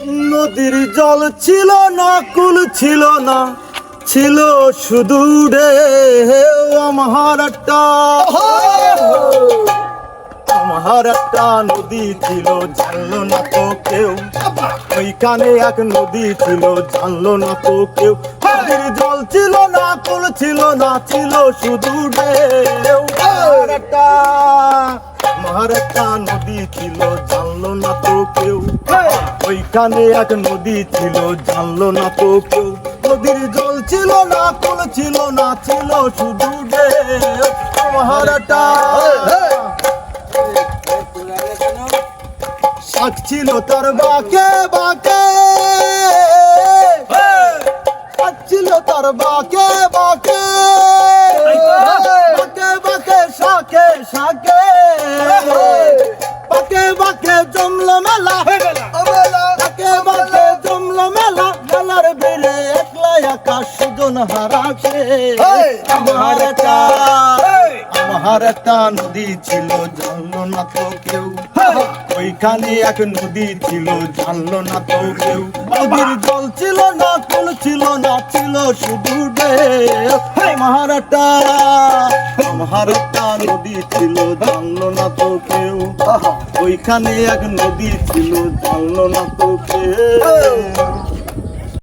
নদীর জল ছিল না, কুল ছিল না, ছিল শুধু রে আমার একটা। আমার নদী ছিল, জানলো না তো কেউ। ওইখানে এক নদী ছিল, জানলো না তো কেউ। নদীর জল ছিল না, কুল ছিল না, ছিল শুধু ঢেউ একটা। আমার একটা নদী ছিল জানলো না তো কেউ। ওইখানে এক নদী ছিল জানলো না তো কেউ। নদীর জল ছিল না কুল ছিল না ছিল শুধু আমার শাক ছিল তার বাকে বাকে। শাক ছিল তার বাকে বাকে। বাকে বাকে শাকে শাকে। বাকে বাকে জমলো মেলা। বাকে বাকে জমলো মেলা। মেলার বেড়ে একলা একা সুজন হারাকে আমার আমার একটা নদী ছিল জানলো না তো কেউ। ওইখানে এক নদী ছিল জানলো না তো কেউ। নদীর জল ছিল না কোন ছিল না ছিল শুধু আমার একটা আমার একটা নদী ছিল জানলো না তো কেউ। ওইখানে এক নদী ছিল জানলো না তো কেউ।